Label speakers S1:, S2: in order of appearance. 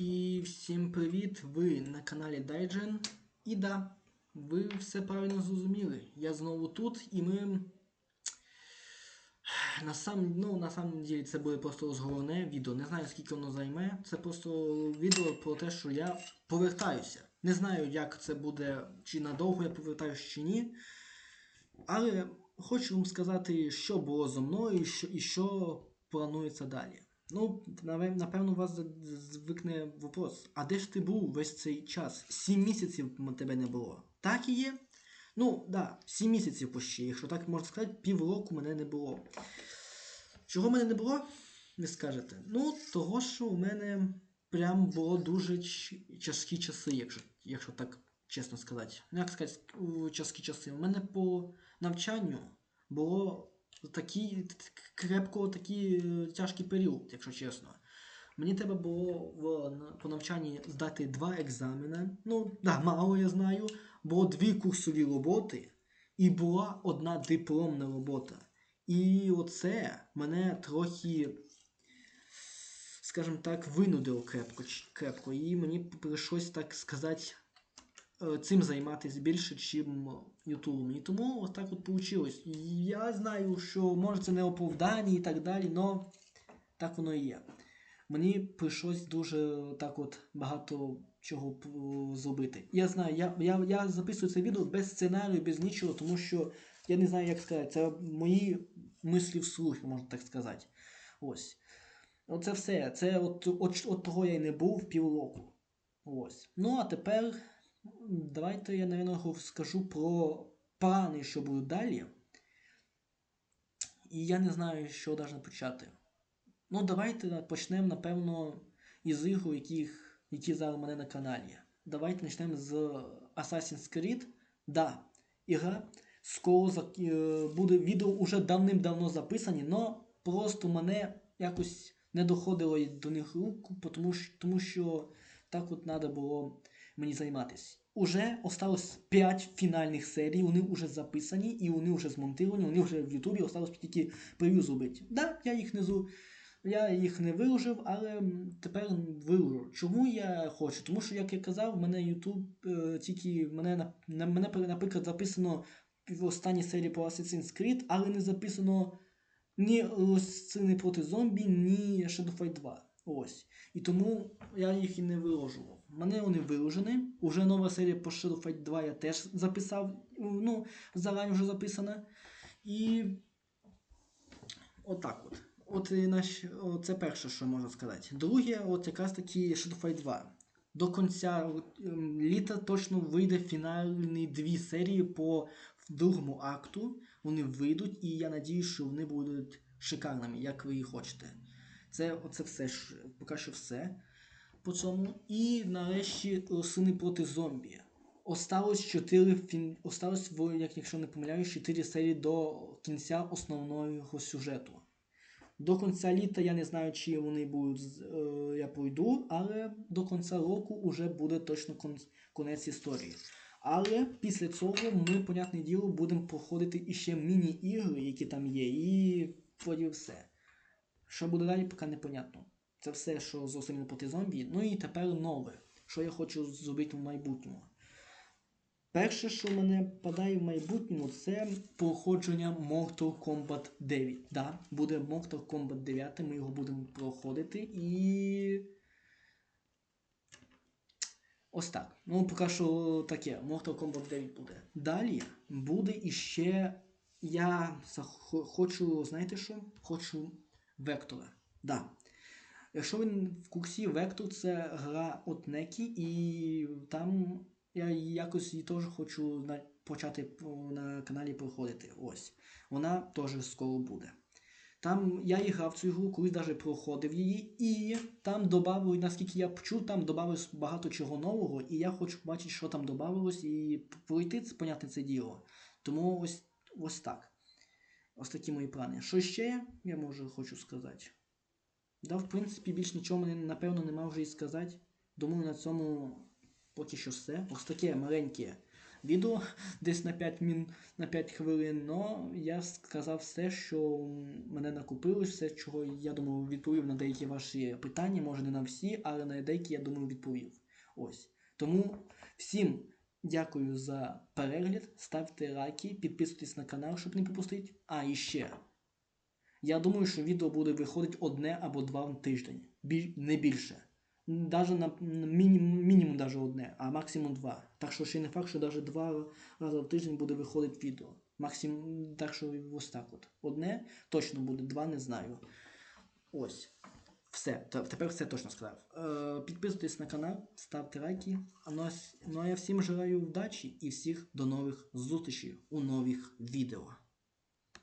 S1: І всім привіт! Ви на каналі Дайджен. І да, ви все правильно зрозуміли. Я знову тут, і ми. На сам, ну, на самом деле це буде просто розговорне відео. Не знаю, скільки воно займе. Це просто відео про те, що я повертаюся. Не знаю, як це буде, чи надовго я повертаюся, чи ні. Але хочу вам сказати, що було зо мною і що, і що планується далі. Ну, напевно, у вас звикне вопрос. А де ж ти був весь цей час? Сім місяців тебе не було. Так і є? Ну, да, сім місяців почти, якщо так можна сказати, півроку мене не було. Чого мене не було? Не скажете. Ну, того, що у мене прям було дуже ч- часи, якщо, якщо так чесно сказати. Ну, як сказати, тяжкі часи. У мене по навчанню було такий крепко такий е, тяжкий період, якщо чесно. Мені треба було в, по навчанні здати два екзамени. Ну, да, мало я знаю. Було дві курсові роботи і була одна дипломна робота. І оце мене трохи, скажімо так, винудило крепко, крепко. І мені прийшлось, так сказати, цим займатися більше, чим Ютубом. І тому ось так от вийшло. Я знаю, що може це не оправдання і так далі, але так воно і є. Мені прийшлось дуже так от багато чого зробити. Я знаю, я, я, я записую це відео без сценарію, без нічого, тому що я не знаю, як сказати. Це мої мислі вслух, можна так сказати. Ось. Оце все. Це от, от, от того я й не був півроку. Ось. Ну, а тепер давайте я, напевно, скажу про плани, що будуть далі. І я не знаю, що навіть почати. Ну, давайте почнемо, напевно, із ігор, яких, які зараз у мене на каналі. Давайте почнемо з Assassin's Creed. Да, ігра скоро зак... е, буде відео уже давним-давно записані, але просто мене якось не доходило до них руку, тому що так от треба було мені займатися. Уже осталось 5 фінальних серій, вони вже записані і вони вже змонтовані, вони вже в Ютубі осталось тільки прев'ю зробити. Да, я їх не зу... Я їх не виложив, але тепер виложу. Чому я хочу? Тому що, як я казав, в мене YouTube е, тільки мене на, мене, наприклад, записано в останній серії по Assassin's Creed, але не записано ні Сини проти зомбі, ні Shadow Fight 2. Ось. І тому я їх і не виложував. Мене вони виложені. Уже нова серія по Shadow Fight 2 я теж записав. Ну, зарані вже записана. І отак от. От наш, це перше, що можна сказати. Друге, от якраз таки Shadow Fight 2. До кінця ем, літа точно вийде фінальні дві серії по другому акту. Вони вийдуть, і я надію, що вони будуть шикарними, як ви і хочете. Це оце все поки що все по цьому. І нарешті Росини проти зомбі. Осталось 4 фін... Осталось, як якщо не помиляюсь, 4 серії до кінця основного сюжету. До кінця літа я не знаю, чи вони будуть, е, я пройду, але до кінця року вже буде точно кон- кінець історії. Але після цього ми, понятне діло, будемо проходити іще міні-ігри, які там є, і все. Що буде далі, поки непонятно. Це все, що з особливо проти зомбі. Ну і тепер нове, що я хочу зробити в майбутньому. Перше, що мене падає в майбутньому, це проходження Mortal Kombat 9. Да, буде Mortal Kombat 9, ми його будемо проходити і. Ось так. Ну, поки що таке, Mortal Kombat 9 буде. Далі буде іще. Я хочу, знаєте що? Хочу Вектора. Да. Якщо ви в курсі, Вектор це гра от Некі, і там я якось її теж хочу почати на каналі проходити. Ось. Вона теж скоро буде. Там я і грав цю ігру, колись навіть проходив її, і там додали, наскільки я почув, там додалось багато чого нового, і я хочу бачити, що там додавалось, і пройти поняти це діло. Тому ось, ось так. Ось такі мої плани. Що ще я можу хочу сказати? Да, в принципі, більш нічого мені, напевно, нема вже і сказати. Думаю, на цьому поки що все. Ось таке маленьке відео десь на 5, мін, на 5 хвилин, но я сказав все, що мене накопилось, все, чого я думаю, відповів на деякі ваші питання, може не на всі, але на деякі, я думаю, відповів. Ось. Тому всім дякую за перегляд, ставте лайки, підписуйтесь на канал, щоб не пропустити. А, і ще. Я думаю, що відео буде виходити одне або два в тиждень. Біль... Не більше. Даже на мінімум, мінімум даже одне, а максимум два. Так що ще не факт, що даже два рази в тиждень буде виходити відео. Максимум, так що ось так от. Одне точно буде, два не знаю. Ось. Все, тепер все точно сказав. Е, підписуйтесь на канал, ставте лайки. А ну, ну а я всім желаю вдачі і всіх до нових зустрічей у нових відео.